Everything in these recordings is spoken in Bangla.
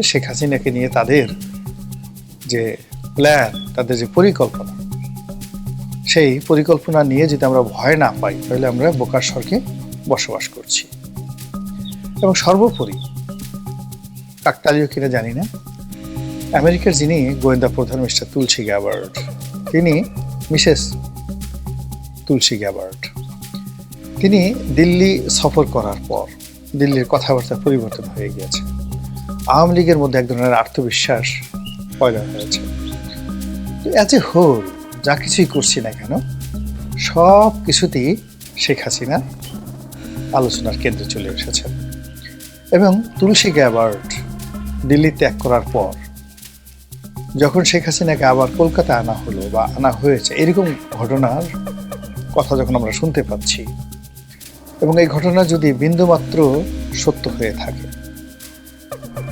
থেকে শেখ হাসিনাকে নিয়ে তাদের যে প্ল্যান তাদের যে পরিকল্পনা, সেই পরিকল্পনা নিয়ে যদি আমরা ভয় না পাই, তাহলে আমরা বোকার স্বর্গে বসবাস করছি। এবং সর্বোপরি কাকতালীয় কিনা জানি না, আমেরিকার যিনি গোয়েন্দা প্রধান মিস্টার তুলসী গ্যাবার্ড তিনি মিসেস তুলসী গ্যাবার্ড তিনি দিল্লি সফর করার পর দিল্লির কথাবার্তা পরিবর্তন হয়ে গিয়েছে। আওয়ামী লীগের মধ্যে এক ধরনের আত্মবিশ্বাস পয়দা হয়েছে। অ্যাজ এ হোল যা কিছুই করছি না কেন, সব কিছুতেই শেখ হাসিনা আলোচনার কেন্দ্রে চলে এসেছেন এবং তুলসী গ্যাবার্ড দিল্লি ত্যাগ করার পর, যখন শেখ হাসিনাকে আবার কলকাতা আনা হলো বা আনা হয়েছে, এরকম ঘটনার কথা যখন আমরা শুনতে পাচ্ছি, এবং এই ঘটনা যদি বিন্দুমাত্র সত্য হয়ে থাকে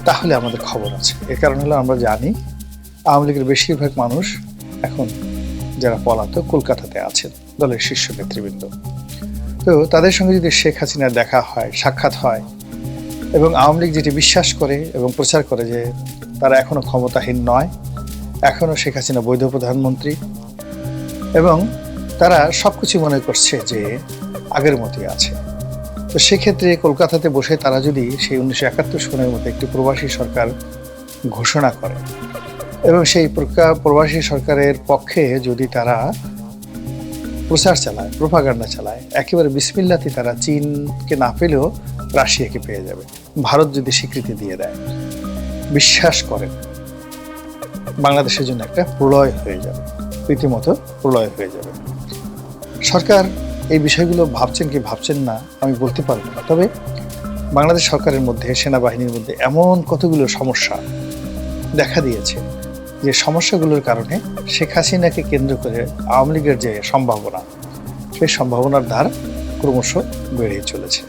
তাহলে আমাদের খবর আছে। এর কারণ হলো আমরা জানি আওয়ামী লীগের বেশিরভাগ মানুষ এখন যারা পলাতক কলকাতাতে আছেন, দলের শীর্ষ নেতৃবৃন্দ। তো তাদের সঙ্গে যদি শেখ হাসিনার দেখা হয়, সাক্ষাৎ হয় এবং আওয়ামী লীগ যেটি বিশ্বাস করে এবং প্রচার করে যে তারা এখনও ক্ষমতাহীন নয় এখনও শেখ হাসিনা বৈধ প্রধানমন্ত্রী এবং তারা সব কিছু মনে করছে যে আগের মতোই আছে। তো সেক্ষেত্রে কলকাতাতে বসে তারা যদি সেই উনিশশো একাত্তর সনের মতো একটি প্রবাসী সরকার ঘোষণা করে এবং সেই প্রবাসী সরকারের পক্ষে যদি তারা প্রচার চালায়, প্রোপাগান্ডা চালায়, একেবারে বিসমিল্লাতে তারা চীনকে না পেলেও রাশিয়াকে পেয়ে যাবে। ভারত যদি স্বীকৃতি দিয়ে দেয়, বিশ্বাস করেন বাংলাদেশের জন্য একটা প্রলয় হয়ে যাবে, রীতিমতো প্রলয় হয়ে যাবে। সরকার এই বিষয়গুলো ভাবছেন কি ভাবছেন না, আমি বলতে পারব না। তবে বাংলাদেশ সরকারের মধ্যে, সেনাবাহিনীর মধ্যে এমন কতগুলো সমস্যা দেখা দিয়েছে যে সমস্যাগুলোর কারণে শেখ হাসিনাকে কেন্দ্র করে আওয়ামী লীগের যে সম্ভাবনা, সেই সম্ভাবনার ধার ক্রমশ বেড়ে চলেছে।